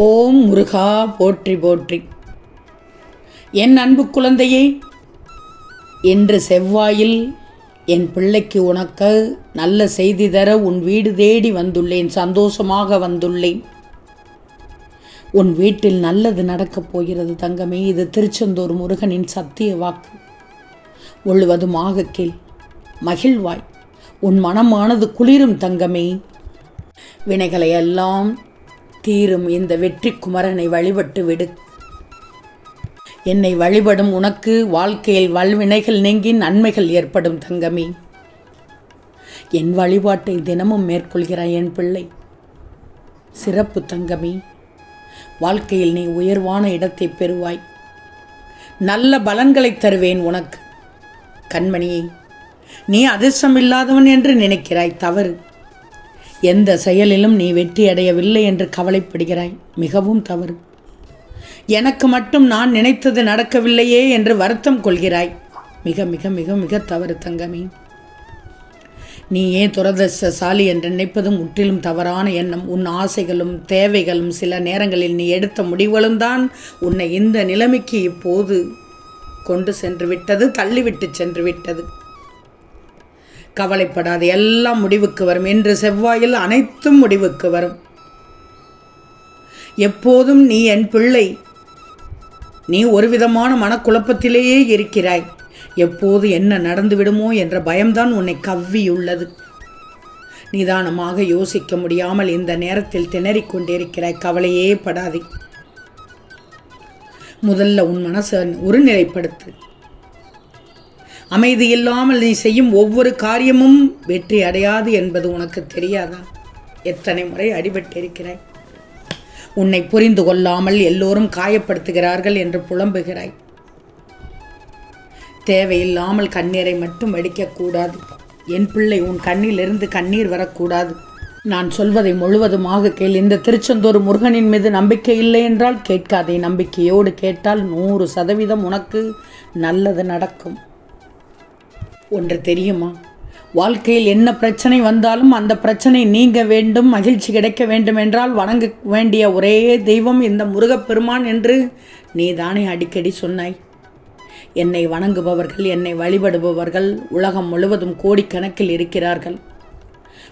ஓம் முருகா போற்றி போற்றி. என் அன்பு குழந்தையே இன்று செவ்வாயில் என் பிள்ளைக்கு உனக்கு நல்ல செய்தி தர உன் வீடு தேடி வந்துள்ளேன் சந்தோஷமாக வந்துள்ளேன். உன் வீட்டில் நல்லது நடக்கப் போகிறது தங்கமே இது திருச்செந்தூர் முருகனின் சத்திய வாக்கு. முழுவதுமாக கேள் மகிழ்வாய். உன் மனமானது குளிரும் தங்கமே. வினைகளை எல்லாம் தீரும் இந்த வெற்றி குமரனை வழிபட்டு விடு. என்னை வழிபடும் உனக்கு வாழ்க்கையில் வல்வினைகள் நீங்கி நன்மைகள் ஏற்படும் தங்கமி. என் வழிபாட்டை தினமும் மேற்கொள்கிறாய் என் பிள்ளை. சிறப்பு தங்கமி. வாழ்க்கையில் நீ உயர்வான இடத்தை பெறுவாய். நல்ல பலன்களை தருவேன் உனக்கு. கண்மணியை நீ அதிர்ஷ்டம் இல்லாதவன் என்று நினைக்கிறாய் தவறு. எந்த செயலிலும் நீ வெற்றி அடையவில்லை என்று கவலைப்படுகிறாய். மிகவும் தவறு. எனக்கு மட்டும் நான் நினைத்தது நடக்கவில்லையே என்று வருத்தம் கொள்கிறாய். மிக மிக மிக மிக தவறு தங்கமே. நீ ஏன் துரதிர்ஷ்டசாலி என்று நினைப்பது முற்றிலும் தவறான எண்ணம். உன் ஆசைகளும் தேவைகளும் சில நேரங்களில் நீ எடுத்த முடிவுகளும் தான் உன்னை இந்த நிலைமைக்கு இப்போது கொண்டு சென்று விட்டது தள்ளிவிட்டு சென்று விட்டது. கவலைப்படாது எல்லாம் முடிவுக்கு வரும். இன்று செவ்வாயில் அனைத்தும் முடிவுக்கு வரும். எப்போதும் நீ என் பிள்ளை. நீ ஒரு விதமான மனக்குழப்பத்திலேயே இருக்கிறாய். எப்போது என்ன நடந்துவிடுமோ என்ற பயம்தான் உன்னை கவ்வியுள்ளது. நிதானமாக யோசிக்க முடியாமல் இந்த நேரத்தில் திணறிக் கொண்டிருக்கிறாய். கவலையே படாதே. முதல்ல உன் மனசை ஒருநிலைப்படுத்து. அமைதி இல்லாமல் நீ செய்யும் ஒவ்வொரு காரியமும் வெற்றி அடையாது என்பது உனக்கு தெரியாதா? எத்தனை முறை அடிபட்டிருக்கிறாய்? உன்னை புரிந்து கொள்ளாமல் எல்லோரும் காயப்படுத்துகிறார்கள் என்று புலம்புகிறாய். தேவையில்லாமல் கண்ணீரை மட்டும் வடிக்கக்கூடாது என் பிள்ளை உன் கண்ணிலிருந்து கண்ணீர் வரக்கூடாது. நான் சொல்வதை முழுவதுமாக கேள். இந்த திருச்செந்தூர் முருகனின் மீது நம்பிக்கை இல்லை என்றால் கேட்காதே. நம்பிக்கையோடு கேட்டால் நூறு சதவீதம் உனக்கு நல்லது நடக்கும். ஒன்று தெரியுமா? வாழ்க்கையில் என்ன பிரச்சனை வந்தாலும் அந்த பிரச்சனை நீங்க வேண்டும் மகிழ்ச்சி கிடைக்க வேண்டும் என்றால் வணங்க வேண்டிய ஒரே தெய்வம் இந்த முருகப்பெருமான் என்று நீ தானே அடிக்கடி சொன்னாய். என்னை வணங்குபவர்கள் என்னை வழிபடுபவர்கள் உலகம் முழுவதும் கோடிக்கணக்கில் இருக்கிறார்கள்.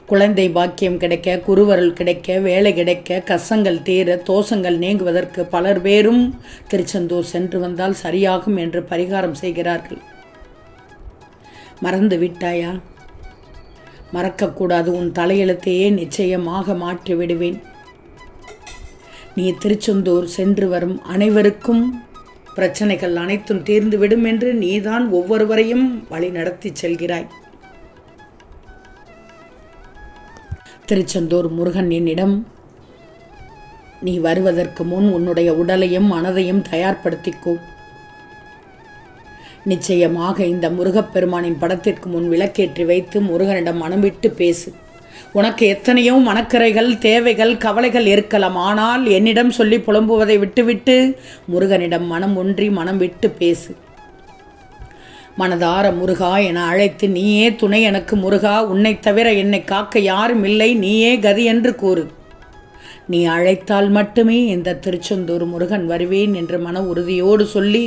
குழந்தை பாக்கியம் கிடைக்க குருவருள் கிடைக்க வேலை கிடைக்க கசங்கள் தீர தோஷங்கள் நீங்குவதற்கு பலர் பேரும் திருச்செந்தூர் சென்று வந்தால் சரியாகும் என்று பரிகாரம் செய்கிறார்கள். மறந்து விட்டாயா? மறக்கக்கூடாது உன் தலையெழுத்தையே நிச்சயமாக மாற்றி விடுவேன். நீ திருச்செந்தூர் சென்று வரும் அனைவருக்கும் பிரச்சனைகள் அனைத்தும் தீர்ந்துவிடும் என்று நீதான் ஒவ்வொருவரையும் வழி நடத்தி செல்கிறாய். திருச்செந்தூர் முருகன் என்னிடம் நீ வருவதற்கு முன் உன்னுடைய உடலையும் மனதையும் தயார்படுத்திக்கோ. நிச்சயமாக இந்த முருகப்பெருமானின் படத்திற்கு முன் விளக்கேற்றி வைத்து முருகனிடம் மனம் விட்டு பேசு. உனக்கு எத்தனையோ மனக்கரைகள் தேவைகள் கவலைகள் இருக்கலாம். ஆனால் என்னிடம் சொல்லி புலம்புவதை விட்டுவிட்டு முருகனிடம் மனம் ஒன்றி மனம் விட்டு பேசு. மனதார முருகா என அழைத்து நீயே துணை எனக்கு முருகா. உன்னை தவிர என்னை காக்க யாரும் இல்லை. நீயே கதி என்று கூறு. நீ அழைத்தால் மட்டுமே இந்த திருச்செந்தூர் முருகன் வருவேன் என்று மன உறுதியோடு சொல்லி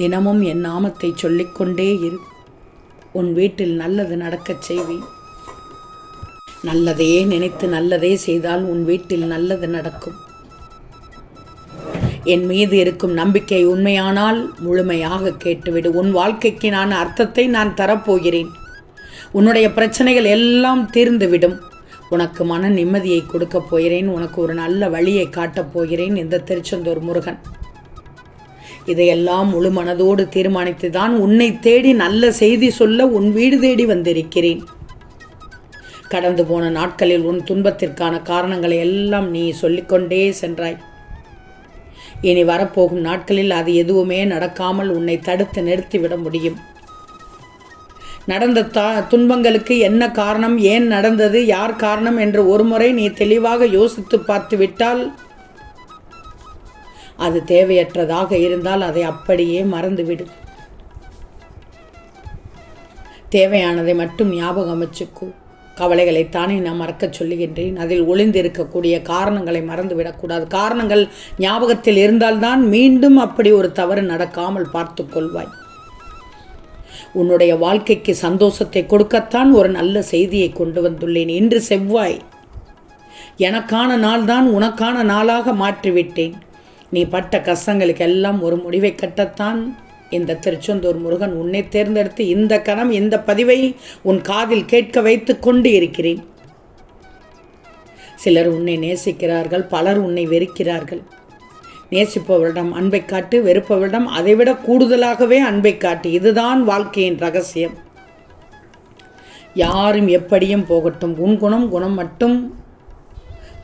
தினமும் என் நாமத்தை சொல்லிக்கொண்டே இரு. உன் வீட்டில் நல்லது நடக்கச் செய்வேன். நல்லதையே நினைத்து நல்லதே செய்தால் உன் வீட்டில் நல்லது நடக்கும். என் மீது இருக்கும் நம்பிக்கை உண்மையானால் முழுமையாக கேட்டுவிடு. உன் வாழ்க்கைக்கு நான் அர்த்தத்தை நான் தரப்போகிறேன். உன்னுடைய பிரச்சனைகள் எல்லாம் தீர்ந்துவிடும். உனக்கு மன நிம்மதியை கொடுக்கப் போகிறேன். உனக்கு ஒரு நல்ல வழியை காட்டப் போகிறேன். இந்த திருச்செந்தூர் முருகன். இதையெல்லாம் முழு மனதோடு தீர்மானித்து தான் உன்னை தேடி நல்ல செய்தி சொல்ல உன் வீடு தேடி வந்திருக்கிறேன். கடந்து போன நாட்களில் உன் துன்பத்திற்கான காரணங்களை எல்லாம் நீ சொல்லிக்கொண்டே சென்றாய். இனி வரப்போகும் நாட்களில் அது எதுவுமே நடக்காமல் உன்னை தடுத்து நிறுத்திவிட முடியும். நடந்த தா துன்பங்களுக்கு என்ன காரணம் ஏன் நடந்தது யார் காரணம் என்று ஒருமுறை நீ தெளிவாக யோசித்து பார்த்து விட்டால் அது தேவையற்றதாக இருந்தால் அதை அப்படியே மறந்துவிடு. தேவையானதை மட்டும் ஞாபகம் வச்சுக்கோ கவலைகளைத்தானே நான் மறக்கச் சொல்லுகின்றேன். அதில் ஒளிந்திருக்கக்கூடிய காரணங்களை மறந்துவிடக்கூடாது காரணங்கள் ஞாபகத்தில் இருந்தால்தான் மீண்டும் அப்படி ஒரு தவறு நடக்காமல் பார்த்து கொள்வாய். உன்னுடைய வாழ்க்கைக்கு சந்தோஷத்தை கொடுக்கத்தான் ஒரு நல்ல செய்தியை கொண்டு வந்துள்ளேன். இன்று செவ்வாய். எனக்கான நாள்தான் உனக்கான நாளாக மாற்றிவிட்டேன். நீ பட்ட கஷ்டங்களுக்கெல்லாம் ஒரு முடிவை கட்டத்தான் இந்த திருச்செந்தூர் முருகன் உன்னை தேர்ந்தெடுத்து இந்த கணம் இந்த பதிவை உன் காதில் கேட்க வைத்து கொண்டு இருக்கிறேன். சிலர் உன்னை நேசிக்கிறார்கள் பலர் உன்னை வெறுக்கிறார்கள். நேசிப்பவரிடம் அன்பை காட்டு வெறுப்பவரிடம் அதைவிட கூடுதலாகவே அன்பை காட்டு. இதுதான் வாழ்க்கையின் ரகசியம். யாரும் எப்படியும் போகட்டும். உன் குணம் குணம் மட்டும்.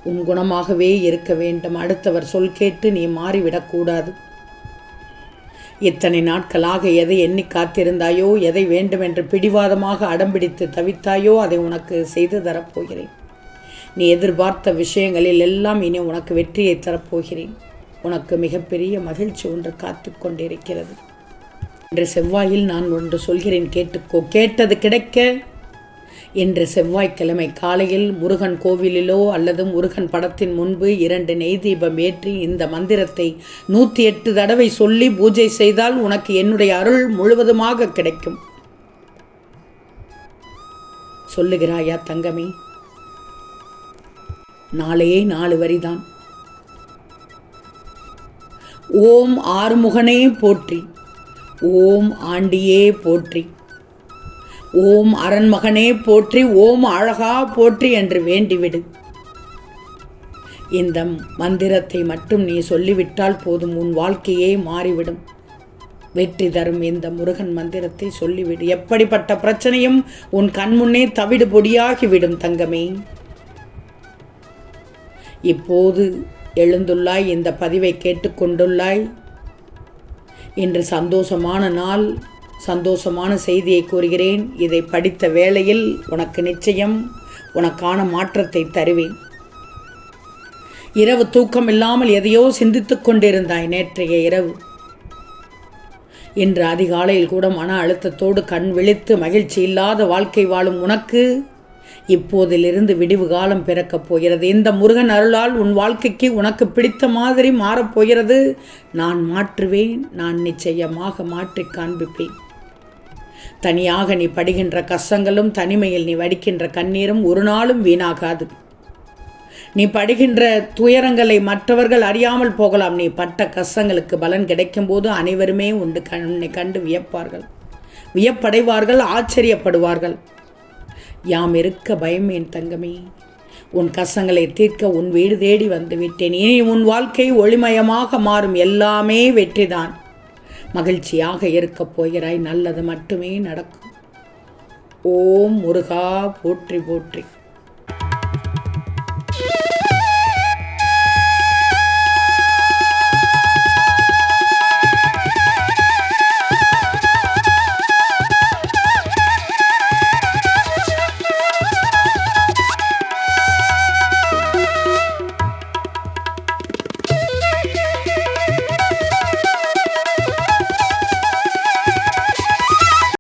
உன் குணமாகவே இருக்க வேண்டும். அடுத்தவர் சொல் கேட்டு நீ மாறிவிடக்கூடாது இத்தனை நாட்களாக எதை எண்ணி காத்திருந்தாயோ எதை வேண்டுமென்று பிடிவாதமாக அடம்பிடித்து தவித்தாயோ அதை உனக்கு செய்து தரப்போகிறேன். நீ எதிர்பார்த்த விஷயங்களில் எல்லாம் இனி உனக்கு வெற்றியை தரப்போகிறேன். உனக்கு மிகப்பெரிய மகிழ்ச்சி ஒன்று காத்து கொண்டிருக்கிறது. இன்று செவ்வாயில் நான் ஒன்று சொல்கிறேன் கேட்டுக்கோ. கேட்டது கிடைக்க இன்று செவ்வாய்க்கிழமை காலையில் முருகன் கோவிலிலோ அல்லது முருகன் படத்தின் முன்பு இரண்டு நெய் தீபம் ஏற்றி இந்த மந்திரத்தை நூற்றி எட்டு தடவை சொல்லி பூஜை செய்தால் உனக்கு என்னுடைய அருள் முழுவதுமாக கிடைக்கும். சொல்லுகிறாயா தங்கமே? நாளே நாலு வரிதான். ஓம் ஆறுமுகனே போற்றி. ஓம் ஆண்டியே போற்றி. ஓம் அரண்மகனே போற்றி ஓம் அழகா போற்றி என்று வேண்டிவிடு. இந்த மந்திரத்தை மட்டும் நீ சொல்லிவிட்டால் போதும் உன் வாழ்க்கையே மாறிவிடும். வெற்றி தரும் இந்த முருகன் மந்திரத்தை சொல்லிவிடு. எப்படிப்பட்ட பிரச்சனையும் உன் கண்முன்னே தவிடு பொடியாகிவிடும் தங்கமே. இப்போது எழுந்துள்ளாய் இந்த பதிவை கேட்டுக்கொண்டுள்ளாய். இன்று சந்தோஷமான நாள். சந்தோஷமான செய்தியை கூறுகிறேன். இதை படித்த வேளையில் உனக்கு நிச்சயம் உனக்கான மாற்றத்தை தருவேன். இரவு தூக்கம் இல்லாமல் எதையோ சிந்தித்துக் கொண்டிருந்தாய் நேற்றைய இரவு. இன்று அதிகாலையில் கூட மன அழுத்தத்தோடு கண் விழித்து மகிழ்ச்சி இல்லாத வாழ்க்கை வாழும் உனக்கு இப்போதிலிருந்து விடிவு காலம் பிறக்கப் போகிறது. இந்த முருகன் அருளால் உன் வாழ்க்கைக்கு உனக்கு பிடித்த மாதிரி மாறப்போகிறது நான் மாற்றுவேன் நான் நிச்சயமாக மாற்றி காண்பிப்பேன். தனியாக நீ படுகின்ற கஷ்டங்களும் தனிமையில் நீ வடிக்கின்ற கண்ணீரும் ஒரு நாளும் வீணாகாது. நீ படுகின்ற துயரங்களை மற்றவர்கள் அறியாமல் போகலாம். நீ பட்ட கஷ்டங்களுக்கு பலன் கிடைக்கும்போது அனைவருமே உண்டு. உன்னை கண்டு வியப்பார்கள். வியப்படைவார்கள் ஆச்சரியப்படுவார்கள். யாம் இருக்க பயம் என் தங்கமே. உன் கஷ்டங்களை தீர்க்க உன் வீடு தேடி வந்து விட்டேன். இனி உன் வாழ்க்கை ஒளிமயமாக மாறும். எல்லாமே வெற்றிதான். மகிழ்ச்சியாக இருக்கப் போகிறாய். நல்லது மட்டுமே நடக்கும். ஓம் முருகா போற்றி போற்றி.